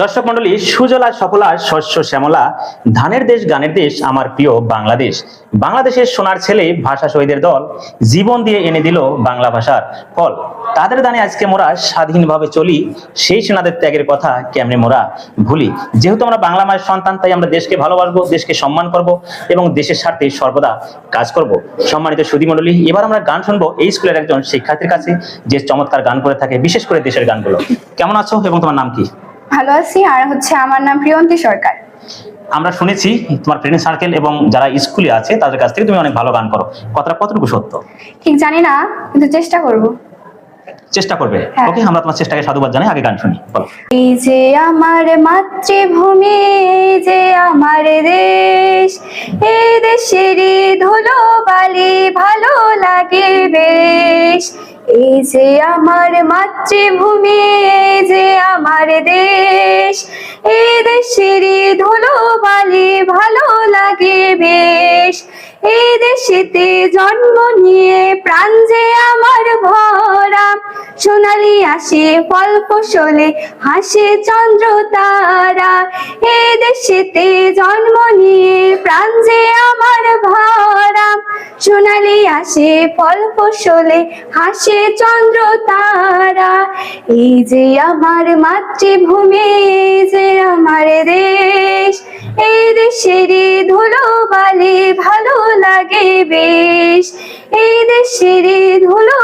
দর্শক মন্ডলী, সুজলা সফলা, শস্য শ্যামলা, ধানের দেশ, গানের দেশ, আমার প্রিয় বাংলাদেশ। বাংলাদেশের সোনার ছেলে, ভাষা শহীদের দল, জীবন দিয়ে এনে দিল বাংলা ভাষার ফল। তাদের দানে আজকে মোরা স্বাধীনভাবে চলি, সেই সেনাদের ত্যাগের কথা কেমনে মোরা ভুলি? যেহেতু আমরা বাংলা মায়ের সন্তান, তাই আমরা দেশকে ভালোবাসবো, দেশকে সম্মান করব এবং দেশের স্বার্থে সর্বদা কাজ করব। সম্মানিত সুধী মন্ডলী, এবার আমরা গান শুনব এই স্কুলের একজন শিক্ষার্থীর কাছে, যে চমৎকার গান করে থাকে, বিশেষ করে দেশের গানগুলো। কেমন আছো এবং তোমার নাম কি? ভালো আছি আর হচ্ছে আমার নাম প্রিয়ন্তী সরকার। আমরা শুনেছি তোমার ফ্রেন্ড সার্কেল এবং যারা স্কুলে আছে তাদের কাছ থেকে তুমি অনেক ভালো গান করো। কথাটা কতটুকু সত্য? ঠিক জানি না কিন্তু চেষ্টা করব। চেষ্টা করবে? হ্যাঁ। ওকে আমরা তোমার চেষ্টাকে সাধুবাদ জানাই আগে গান শুনি বলো। এই যে আমার মাতৃভূমি এই যে আমার দেশ এই দেশেরই ধুলো বালি ভালো লাগে বেশ। এই যে আমার মাতৃভূমি, এই যে আমার দেশ, এই দেশেরই ধুলো বালি ভালো লাগে বেশ। এই দেশেতে জন্ম নিয়ে প্রাণ যে আমার ভরা, সোনালি আসে ফল ফসলে হাসে চন্দ্র তারা। এ দেশেতে জন্ম নিয়ে প্রাণ যে আমার সোনালি আসে, ফল ফসলে হাসে চন্দ্র তারা। এই যে আমার মাতৃভূমি যে আমার দেশ, এই দেশেরই ধুলো বালি ভালো লাগে বেশ। এই দেশেরই ধুলো